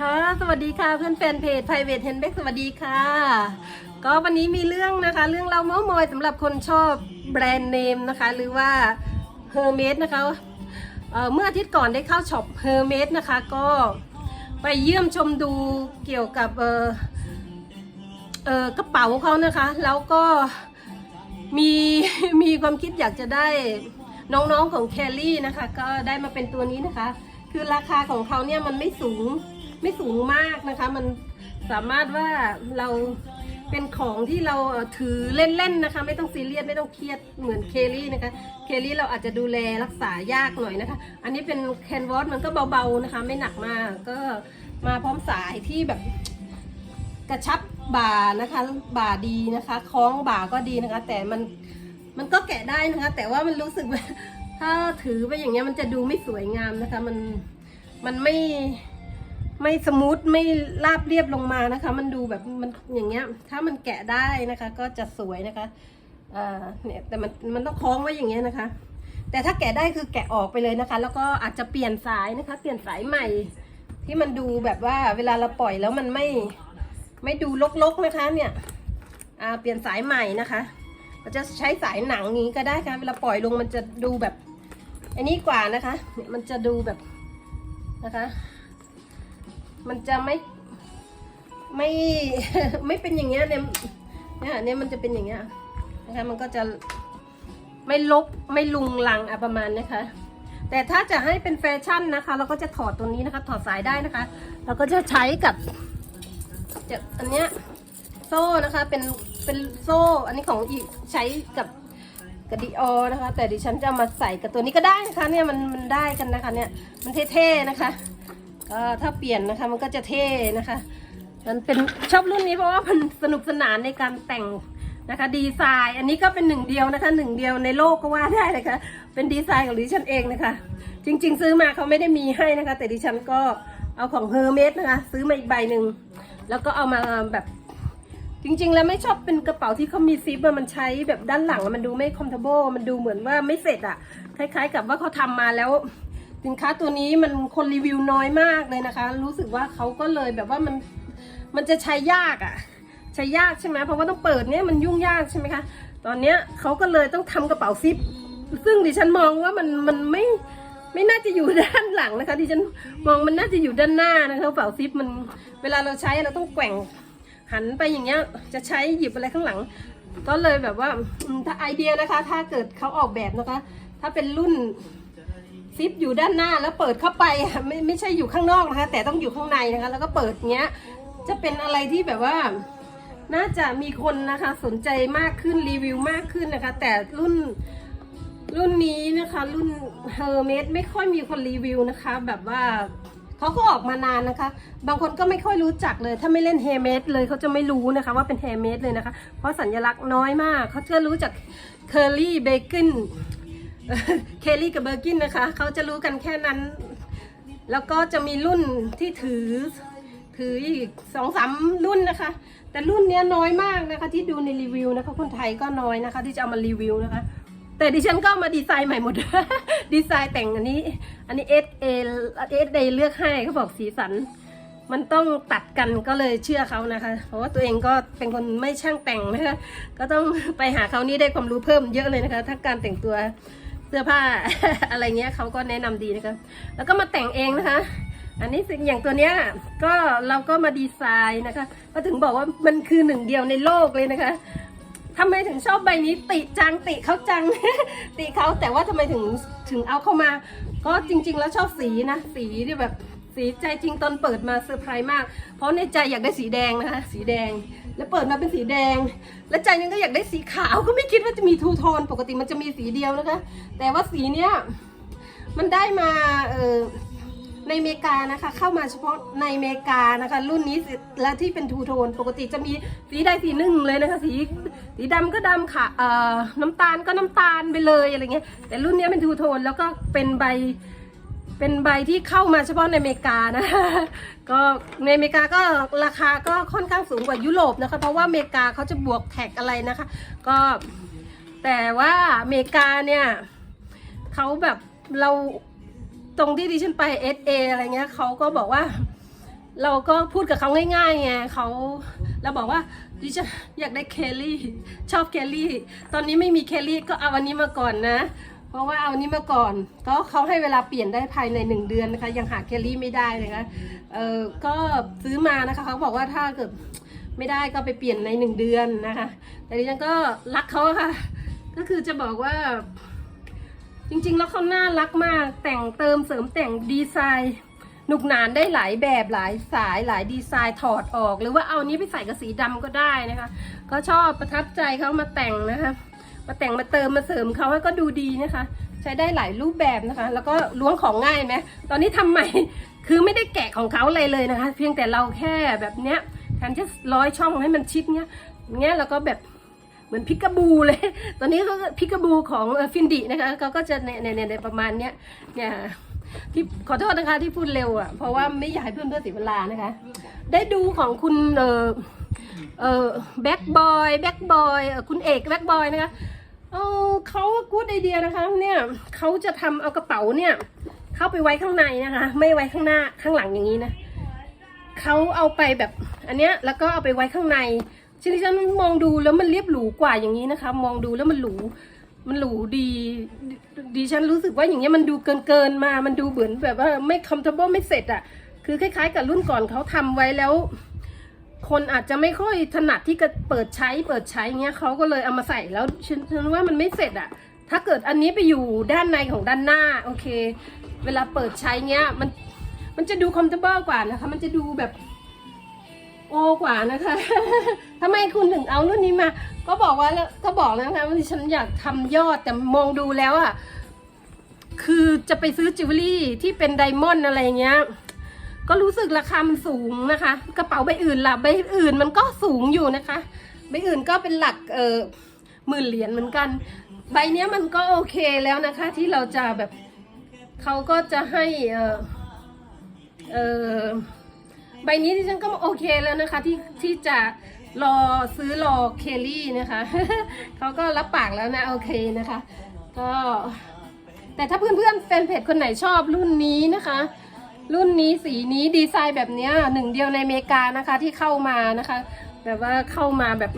ค่ะ สวัสดีค่ะเพื่อนแฟนเพจ private handbag สวัสดีค่ะ ก็วันนี้มีเรื่องนะคะ เรื่องเราเมาส์มอยสำหรับคนชอบแบรนด์เนมนะคะ หรือว่า Hermes นะคะเเมื่ออาทิตย์ก่อนได้เข้าช็อป Hermes นะคะ ก็ไปเยี่ยมชมดูเกี่ยวกับเออเออกระเป๋าเขานะคะ แล้วก็มีมีความคิดอยากจะได้น้องๆของแคลรี่นะคะ ก็ได้มาเป็นตัวนี้นะคะ คือราคาของเขาเนี่ยมันไม่สูง ไม่สูงมากนะคะ มันสามารถว่าเราเป็นของที่เราถือเล่นๆนะคะ ไม่ต้องซีเรียสไม่ต้องเครียดเหมือนเคลลี่นะคะ เคลลี่เราอาจจะดูแลรักษายากหน่อยนะคะ อันนี้เป็นแคนวอสมันก็เบาๆนะคะ ไม่หนักมากก็มาพร้อมสายที่แบบกระชับบ่านะคะบ่าดีนะคะคล้องบ่าก็ดีนะคะ แต่มันมันก็แกะได้นะคะ แต่ว่ามันรู้สึกว่าถ้าถือไปอย่างเงี้ยมันจะดูไม่สวยงามนะคะ มันมันไม่ ไม่สมูทไม่ราบเรียบลงมานะคะ มันดูแบบมันอย่างเงี้ย ถ้ามันแกะได้นะคะ ก็จะสวยนะคะอ่าเนี่ยแต่มันมันต้องคล้องไว้อย่างเงี้ยนะคะ แต่ถ้าแกะได้คือแกะออกไปเลยนะคะ แล้วก็อาจจะเปลี่ยนสายนะคะ เปลี่ยนสายใหม่ ที่มันดูแบบว่าเวลาเราปล่อยแล้วมันไม่ไม่ดูลกๆนะคะ เนี่ยอ่าเปลี่ยนสายใหม่นะคะเราจะใช้สายหนังนี้ก็ได้ค่ะเวลาปล่อยลงมันจะดูแบบ อันนี้กว่านะคะเนี่ยมันจะดูแบบนะคะ มันจะไม่ไม่ไม่เป็นอย่างเงี้ยเนี่ยเนี่ยเนี่ยมันจะเป็นอย่างเงี้ยนะคะมันก็จะไม่ลกไม่ลุงลังอะประมาณนะคะ แต่ถ้าจะให้เป็นแฟชั่นนะคะ เราก็จะถอดตัวนี้นะคะ ถอดสายได้นะคะ เราก็จะใช้กับจะอันเนี้ยโซ่นะคะเป็นเป็นโซ่ อันนี้ของอีกใช้กับกับดีออนะคะ แต่ดิฉันจะมาใส่กับตัวนี้ก็ได้นะคะ เนี่ยมันมันได้กันนะคะ เนี่ยมันเท่ๆนะคะ ก็ถ้าเปลี่ยนนะคะมันก็จะเท่นะคะ มันเป็นชอบรุ่นนี้เพราะว่ามันสนุกสนานในการแต่งนะคะ ดีไซน์อันนี้ก็เป็นหนึ่งเดียวนะคะหนึ่งเดียวในโลกก็ว่าได้นะคะเป็นดีไซน์ของดิฉันเองนะคะ จริง ๆ ซื้อมาเขาไม่ได้มีให้นะคะ แต่ดิฉันก็เอาของเฮอร์เมสนะคะ ซื้อมาอีกใบหนึ่งแล้วก็เอามาแบบจริง ๆ แล้วไม่ชอบเป็นกระเป๋าที่เขามีซิปมันใช้แบบด้านหลังมันดูไม่คอมฟอร์ a b มันดูเหมือนว่าไม่เสร็จอะคล้าย ๆ กับว่าเขาทำมาแล้ว สินค้าตัวนี้มันคนรีวิวน้อยมากเลยนะคะ รู้สึกว่าเขาก็เลยแบบว่ามันมันจะใช้ยากอะใช้ยากใช่ไหมเพราะว่าต้องเปิดเนี่ยมันยุ่งยากใช่ไหมคะตอนเนี้ยเขาก็เลยต้องทำกระเป๋าซิป ซึ่งดิฉันมองว่ามันมันไม่ไม่น่าจะอยู่ด้านหลังนะคะดิฉันมองมันน่าจะอยู่ด้านหน้านะคะกระเป๋าซิปมันเวลาเราใช้เราต้องแกว่งหันไปอย่างเงี้ยจะใช้หยิบอะไรข้างหลัง ก็เลยแบบว่าถ้าไอเดียนะคะ ถ้าเกิดเขาออกแบบนะคะ ถ้าเป็นรุ่น ซิปอยู่ด้านหน้าแล้วเปิดเข้าไปไม่ไม่ใช่อยู่ข้างนอกนะคะ แต่ต้องอยู่ข้างในนะคะ แล้วก็เปิดเงี้ย จะเป็นอะไรที่แบบว่า น่าจะมีคนนะคะ สนใจมากขึ้นรีวิวมากขึ้นนะคะ แต่รุ่นรุ่นนี้นะคะ รุ่นเฮอร์เมสไม่ค่อยมีคนรีวิวนะคะ แบบว่าเขาก็ออกมานานนะคะ บางคนก็ไม่ค่อยรู้จักเลย ถ้าไม่เล่นเฮเมดเลยเขาจะไม่รู้นะคะ ว่าเป็นเฮเมดเลยนะคะ เพราะสัญลักษณ์น้อยมากเขาจะรู้จากเคอรี่เบเกน เคลลี่กับเบอร์กินนะคะ เขาจะรู้กันแค่นั้น แล้วก็จะมีรุ่นที่ถือ ถืออีกสองสามรุ่นนะคะ แต่รุ่นเนี้ยน้อยมากนะคะ ที่ดูในรีวิวนะคะคนไทยก็น้อยนะคะ ที่จะเอามารีวิวนะคะ แต่ดิฉันก็มาดีไซน์ใหม่หมด ดีไซน์แต่งอันนี้ อันนี้เอสเอเอสเเลือกให้เขาบอกสีสัน มันต้องตัดกันก็เลยเชื่อเขานะคะ เพราะว่าตัวเองก็เป็นคนไม่ช่างแต่งนะคะ ก็ต้องไปหาเขานี่ได้ความรู้เพิ่มเยอะเลยนะคะถ้าการแต่งตัว เสื้อผ้าอะไรเงี้ยเขาก็แนะนำดีนะคะ แล้วก็มาแต่งเองนะคะ อันนี้สิ่งอย่างตัวเนี้ยก็เราก็มาดีไซน์นะคะ ก็ถึงบอกว่ามันคือหนึ่งเดียวในโลกเลยนะคะทำไมถึงชอบใบนี้ติจังติเขาจังติเขาแต่ว่าทำไมถึงถึงเอาเข้ามา ก็จริง ๆ แล้วชอบสีนะ สีที่แบบ สีใจจริงตอนเปิดมาเซอร์ไพรส์มาก เพราะในใจอยากได้สีแดงนะคะ สีแดง แล้วเปิดมาเป็นสีแดง แล้วใจนึงก็อยากได้สีขาวก็ไม่คิดว่าจะมีทูโทน ปกติมันจะมีสีเดียวนะคะ แต่ว่าสีเนี้ยมันได้มาเออในอเมริกานะคะ เข้ามาเฉพาะในอเมริกานะคะ รุ่นนี้และที่เป็นทูโทน ปกติจะมีสีใดสีหนึ่งเลยนะคะ สีสีดำก็ดำค่ะเอ่อน้ำตาลก็น้ำตาลไปเลยอะไรเงี้ยแต่รุ่นนี้เป็นทูโทนแล้วก็เป็นใบ เป็นใบที่เข้ามาเฉพาะในอเมริกานะก็ในอเมริกาก็ราคาก็ค่อนข้างสูงกว่ายุโรปนะคะ เพราะว่าอเมริกาเขาจะบวกแท็กอะไรนะคะ ก็แต่ว่าอเมริกาเนี่ยเขาแบบเราตรงที่ดิฉันไป SA อะไรเงี้ยเขาก็บอกว่า เราก็พูดกับเขาง่ายๆไงเขาเราบอกว่าดิฉันอยากได้เคลลี่ ชอบเคลลี่ ตอนนี้ไม่มีเคลลี่ก็เอาอันนี้มาก่อนนะ เพราะว่าเอานี้มาก่อน ก็เขาให้เวลาเปลี่ยนได้ภายในหนึ่งเดือนนะคะ ยังหาเคลลี่ไม่ได้นะคะเออก็ซื้อมานะคะเขาบอกว่าถ้าเกิดไม่ได้ก็ไปเปลี่ยนในหนึ่งเดือนนะคะ แต่ดิฉันก็รักเขาะค่ะ ก็คือจะบอกว่า จริงๆ แล้วเขาน่ารักมากแต่งเติมเสริมแต่งดีไซน์หนุกหนานได้หลายแบบหลายสายหลายดีไซน์ถอดออก หรือว่าเอานี้ไปใส่กับสีดำก็ได้นะคะ ก็ชอบประทับใจเขามาแต่งนะคะ มาแต่งมาเติมมาเสริมเขาให้ก็ดูดีนะคะ ใช้ได้หลายรูปแบบนะคะ แล้วก็ล้วงของง่ายไหมตอนนี้ทำใหม่คือไม่ได้แกะของเขาอะไรเลยนะคะ เพียงแต่เราแค่แบบเนี้ยแทนที่ร้อยช่องให้มันชิดเนี้ยเนี้ยเราก็แบบเหมือนพิกาบูเลย ตอนนี้ก็พิกาบูของฟินดินะคะเขาก็จะในในในประมาณเนี้ยเนี่ยที่ขอโทษนะคะที่พูดเร็วอะเพราะว่าไม่อยากให้เพื่อนเพื่อนๆเสียเวลานะคะ ได้ดูของคุณเออ เออแบ็กบอยแบ็กบอยคุณเอกแบ็กบอยนะคะเออเขากูดไอเดียนะคะเนี่ยเขาจะทำเอากระเป๋าเนี่ย เข้าไปไว้ข้างในนะคะ ไม่ไว้ข้างหน้าข้างหลังอย่างนี้นะเขาเอาไปแบบอันเนี้ยแล้วก็เอาไปไว้ข้างในชนิดฉันมองดูแล้วมันเรียบหรูกว่าอย่างนี้นะคะ มองดูแล้วมันหรูมันหรูดีดดิฉันรู้สึกว่าอย่างเงี้ยมันดูเกินเกินมา มันดูเหมือนแบบว่าไม่ comfortable ไม่เสร็จอะ่ะ คือคล้ายๆ กับรุ่นก่อนเขาทำไว้แล้ว คนอาจจะไม่ค่อยถนัดที่จะเปิดใช้เปิดใช้เงี้ยเขาก็เลยเอามาใส่แล้วฉันฉันว่ามันไม่เสร็จอะ่ะถ้าเกิดอันนี้ไปอยู่ด้านในของด้านหน้าโอเค เวลาเปิดใช้เงี้ยมันมันจะดู comfortable กว่านะคะ มันจะดูแบบโอกว่านะคะทำไมคุณถึงเอารุ่นนี้มา ก็บอกว่าแล้วก็บอกแล้วนะคะว่าฉันอยากทำยอดแต่มองดูแล้วอะคือจะไปซื้อจิวเวลรี่ที่เป็นไดมอนด์อะไรเงี้ย ก็รู้สึกราคามันสูงนะคะ กระเป๋าใบอื่นล่ะใบอื่นมันก็สูงอยู่นะคะ ใบอื่นก็เป็นหลักเออหมื่นเหรียญเหมือนกัน ใบเนี้ยมันก็โอเคแล้วนะคะ ที่เราจะแบบเขาก็จะให้เออเออใบนี้ที่ฉันก็โอเคแล้วนะคะที่ที่จะรอซื้อรอเคลลี่นะคะเขาก็รับปากแล้วนะโอเคนะคะ ก็ แต่ถ้าเพื่อนๆแฟนเพจคนไหนชอบรุ่นนี้นะคะ รุ่นนี้สีนี้ดีไซน์แบบเนี้ยหนึ่งเดียวในอเมริกานะคะที่เข้ามานะคะ แบบว่าเข้ามาแบบ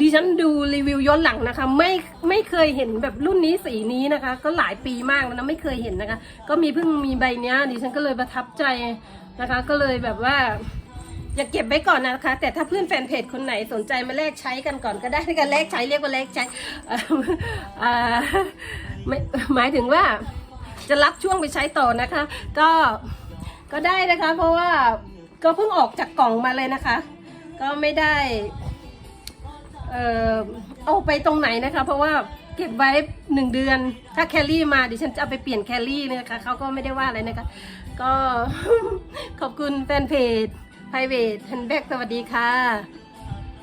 ดิฉันดูรีวิวย้อนหลังนะคะ ไม่ไม่เคยเห็นแบบรุ่นนี้สีนี้นะคะ ก็หลายปีมากแล้วนะไม่เคยเห็นนะคะ ก็มีเพิ่งมีใบเนี้ยดิฉันก็เลยประทับใจนะคะ ก็เลยแบบว่าอย่าเก็บไว้ก่อนนะคะ แต่ถ้าเพื่อนแฟนเพจคนไหนสนใจมาแลกใช้กันก่อนก็ได้กันแลกใช้เรียกว่าแลกใช้หมายถึงว่า จะรับช่วงไปใช้ต่อนะคะ ก็ก็ได้นะคะ เพราะว่าก็เพิ่งออกจากกล่องมาเลยนะคะ ก็ไม่ได้เอ่อเอาไปตรงไหนนะคะ เพราะว่าเก็บไว้หนึ่งเดือน ถ้าแคลรี่มาดิฉันจะเอาไปเปลี่ยนแคลรี่เลยนะคะเขาก็ไม่ได้ว่าอะไรนะคะ ก็ขอบคุณแฟนเพจ private handbag สวัสดีค่ะ